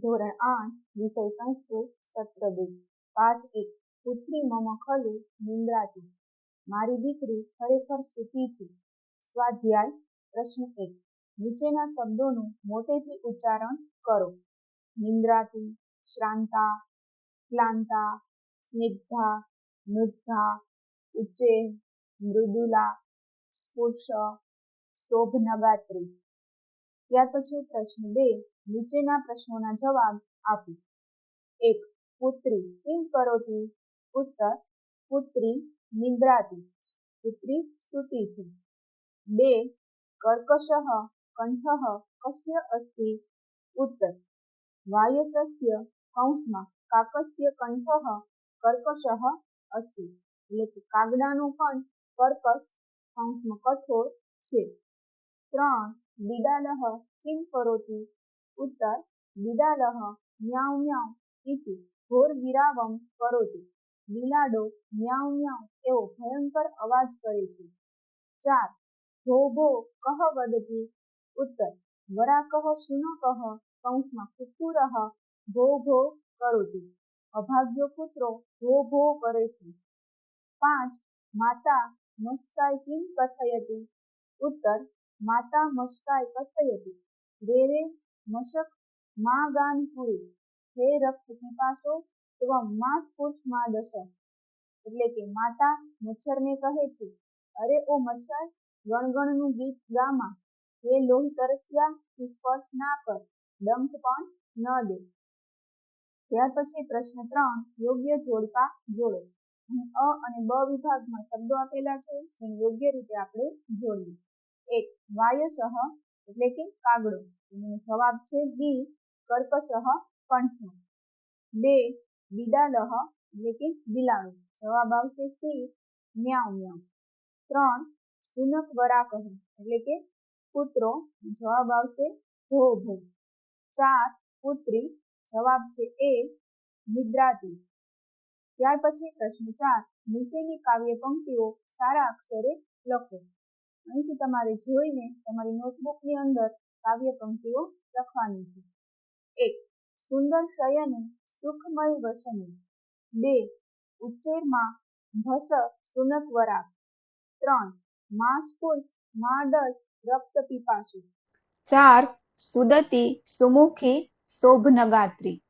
ધોરણ આઠ, વિષય સંસ્કૃત સત્ર બે પાઠ એક પુત્રી મમ ખલુ નિંદ્રાતી મારી દીકરી ખરેખર સુતી છે. સ્વાધ્યાય, પ્રશ્ન એક. નીચેના શબ્દોનું મોટેથી ઉચ્ચારણ કરો. નિંદ્રાતી શ્રાંતા, ક્લાંતા, સ્નિગ્ધા મૃદ્ધા ઉચ્ચે, મૃદુલા, સ્પુર્શ, શોભનગાત્રી. ત્યાર પછી પ્રશ્ન બે. નીચેના પ્રશ્નોના જવાબ આપો. એક, પુત્રી કિમ કરોતી ઉત્તર, પુત્રી નિંદ્રાતી. પુત્રી સૂતી છે. બે, કર્કશ કંઠ કસ્ય અસ્તિ? ઉત્તર, વાયસસ્ય કૌંસમાં કાકસ્ય કંઠ કર્કશ અસ્તિ. એટલે કે કાગડાનું કંઠ કર્કશ કૌંસમાં કઠોર છે. ત્રણ, બિડાલઃ કિમ કરોતિ ઉત્તર બિડાલઃ મ્યાઉ મ્યાઉ ઇતિ ઘોર વિરાવમ કરોતિ. બિલાડો મ્યાઉ મ્યાઉ એવો ભયંકર અવાજ કરે છે. ચાર ભો ભો કહ વદતી? ઉત્તર વરાકઃ શુનકઃ કૌંસમાં કુક્કુરઃ ભો ભો કરોતિ. અભાગ્યો કૂતરો ભો ભો કરે છે. પાંચ માતા મસ્કાય કિમ કથયતિ? ઉત્તર માતા મસ્કાય કથયતિ. રે રે મશક મા ગાન પૂરી હે રક્ત પીપાસો ત્વમ મા સ્ફુર્ષ મા દશ એટલે કે માતા મચ્છરને કહે છે, અરે ઓ મચ્છર ગણગણનું ગીત ગામાં. હે લોહી તરસ્યા, તું સ્પર્શ ના કર ડંખ પણ ન દે. ત્યાર પછી પ્રશ્ન ત્રણ, યોગ્ય જોડકા જોડો. અહીં અ અને બ વિભાગમાં શબ્દો આપેલા છે, જેને યોગ્ય રીતે આપણે જોડીએ. એક વાયસહ એટલે કે કાગડો. એનો જવાબ છે બી, કર્કશઃ, કંઠ. બે બિડાલહ એટલે કે બિલાડું. જવાબ આવશે સી, મ્યાઉ મ્યાઉ. ત્રણ, સુનક વરાકહ, એટલે કે કૂતરો. જવાબ આવશે ભો ભો. ચાર, પુત્રી. જવાબ છે એ, નિદ્રાતી. ત્યાર પછી પ્રશ્ન ચાર. નીચેની કાવ્ય પંક્તિઓ સારા અક્ષરે લખો. અહીંથી તમારે જોઈને તમારી નોટબુકની અંદર કાવ્ય પંક્તિઓ લખવાની છે. એક, સુંદર શયને સુખમય વસને. બે, ઉચ્ચેરમાં ભસ સુનક વરાક ત્રણ મા પુરુષ માદસ રક્ત પીપાસુ. ચાર, સુદતી સુમુખી શોભનગાત્રી.